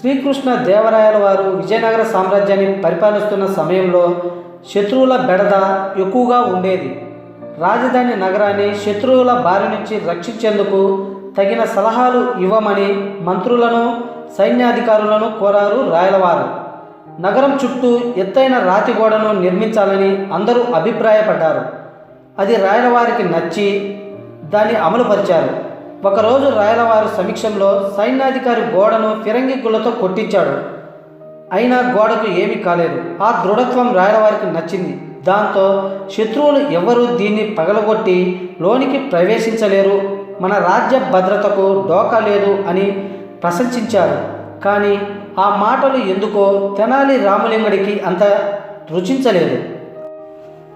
శ్రీకృష్ణ దేవరాయల వారు విజయనగర సామ్రాజ్యాన్ని పరిపాలిస్తున్న సమయంలో శత్రువుల బెడద ఎక్కువగా ఉండేది. రాజధాని నగరాన్ని శత్రువుల బారి నుంచి రక్షించేందుకు తగిన సలహాలు ఇవ్వమని మంత్రులను సైన్యాధికారులను కోరారు రాయలవారు. నగరం చుట్టూ ఎత్తైన రాతి గోడను నిర్మించాలని అందరూ అభిప్రాయపడ్డారు. అది రాయలవారికి నచ్చి దాన్ని అమలుపరిచారు. ఒకరోజు రాయలవారు సమీక్షంలో సైన్యాధికారి గోడను ఫిరంగి గుళ్ళతో కొట్టించాడు. అయినా గోడకు ఏమీ కాలేదు. ఆ దృఢత్వం రాయలవారికి నచ్చింది. దాంతో శత్రువులు ఎవరూ దీన్ని పగలగొట్టి లోనికి ప్రవేశించలేరు. మన రాజ్య భద్రతకు డోకా లేదు అని ప్రశంసించారు. కానీ ఆ మాటలు ఎందుకో తెనాలి రామలింగడికి అంత రుచించలేదు.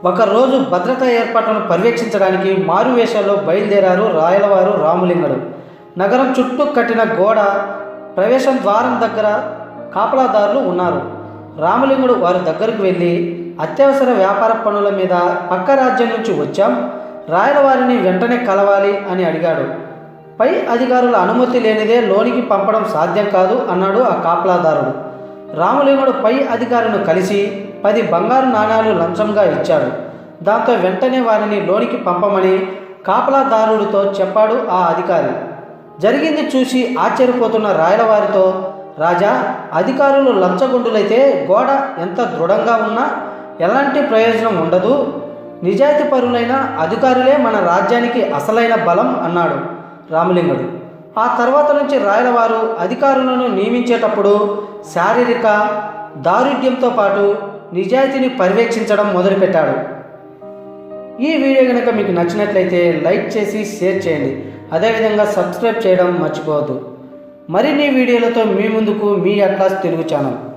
ఒకరోజు భద్రతా ఏర్పాట్లను పర్యవేక్షించడానికి మారువేషాల్లో బయలుదేరారు రాయలవారు రాములింగడు. నగరం చుట్టూ కట్టిన గోడ ప్రవేశం ద్వారం దగ్గర కాపలాదారులు ఉన్నారు. రామలింగుడు వారి దగ్గరకు వెళ్ళి అత్యవసర వ్యాపార పనుల మీద పక్క రాజ్యం నుంచి వచ్చాం రాయలవారిని వెంటనే కలవాలి అని అడిగాడు. పై అధికారుల అనుమతి లేనిదే లోనికి పంపడం సాధ్యం కాదు అన్నాడు ఆ కాపలాదారుడు. రామలింగుడు పై అధికారులను కలిసి పది బంగారు నాణాలు లంచంగా ఇచ్చాడు. దాంతో వెంటనే వారిని లోనికి పంపమని కాపలాదారుడితో చెప్పాడు ఆ అధికారి. జరిగింది చూసి ఆశ్చర్యపోతున్న రాయలవారితో రాజా అధికారులు లంచగొండులైతే గోడ ఎంత దృఢంగా ఉన్నా ఎలాంటి ప్రయోజనం ఉండదు. నిజాయితీ పరులైన అధికారులే మన రాజ్యానికి అసలైన బలం అన్నాడు రామలింగుడు. ఆ తర్వాత నుంచి రాయలవారు అధికారులను నియమించేటప్పుడు శారీరక దారుఢ్యంతో పాటు నిజాయితీని పర్యవేక్షించడం మొదలుపెట్టాడు. ఈ వీడియో కనుక మీకు నచ్చినట్లయితే లైక్ చేసి షేర్ చేయండి. అదేవిధంగా సబ్స్క్రైబ్ చేయడం మర్చిపోవద్దు. మరిన్ని వీడియోలతో మీ ముందుకు మీ అట్లాస్ తెలుగు ఛానల్.